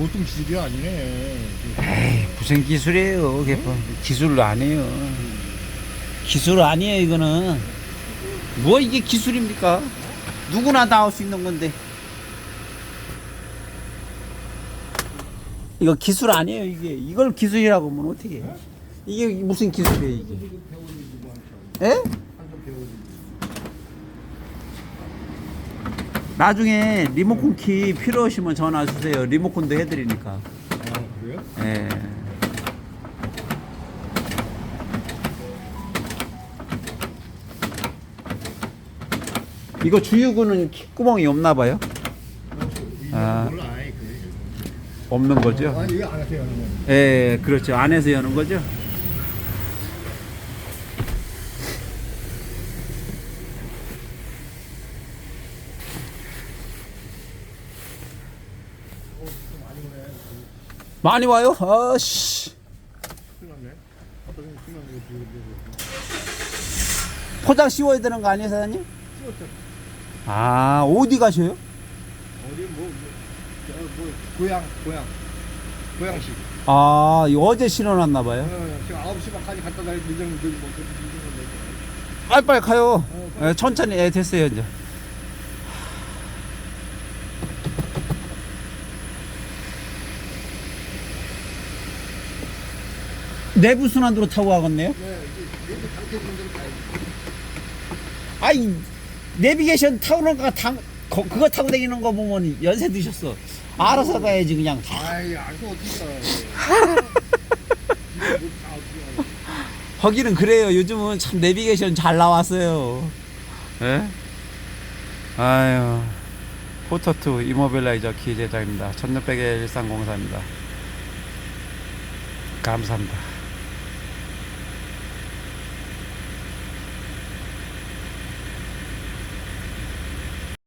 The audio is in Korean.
보통 기술이 아니네. 에이, 무슨 기술이에요. 뭐 기술로 아니에요. 기술 아니에요, 이거는. 뭐 이게 기술입니까? 누구나 다 할 수 있는 건데. 이거 기술 아니에요, 이게. 이걸 기술이라고 하면 어떻게 해? 이게 무슨 기술이에요, 이게? 예? 나중에 리모컨 키 필요하시면 전화 주세요. 리모컨도 해드리니까. 아, 그래요? 예. 이거 주유구는 킥구멍이 없나 봐요? 아. 몰라, 그래. 없는 거죠? 아, 이거 안 하세요, 그러면. 예, 그렇죠. 안에서 여는 거죠? 많이 와요? 아씨. 포장 씌워야 되는 거 아니에요, 사장님? 아, 어디 가셔요? 어디 뭐, 뭐, 저, 뭐, 고향, 고향. 고향시. 아, 어제 실어놨나 봐요. 어, 지금 9시간까지 갖다 달리 늦은, 늦은, 뭐, 늦은 건데. 빨리 빨리 가요. 어, 예, 천천히 예, 됐어요 이제. 내부 순환도로 타고 가겠네요. 네, 분들 가야지. 아이 내비게이션 타고는 거 당, 거, 그거 타고 다니는 거 보면 연세 드셨어. 알아서 가야지 그냥. 아이, 알고 어떻게 알아. 거기는 그래요. 요즘은 참 내비게이션 잘 나왔어요. 예? 아유. 포터투 이모빌라이저 기재장입니다. 1600의 일상공사입니다. 감사합니다.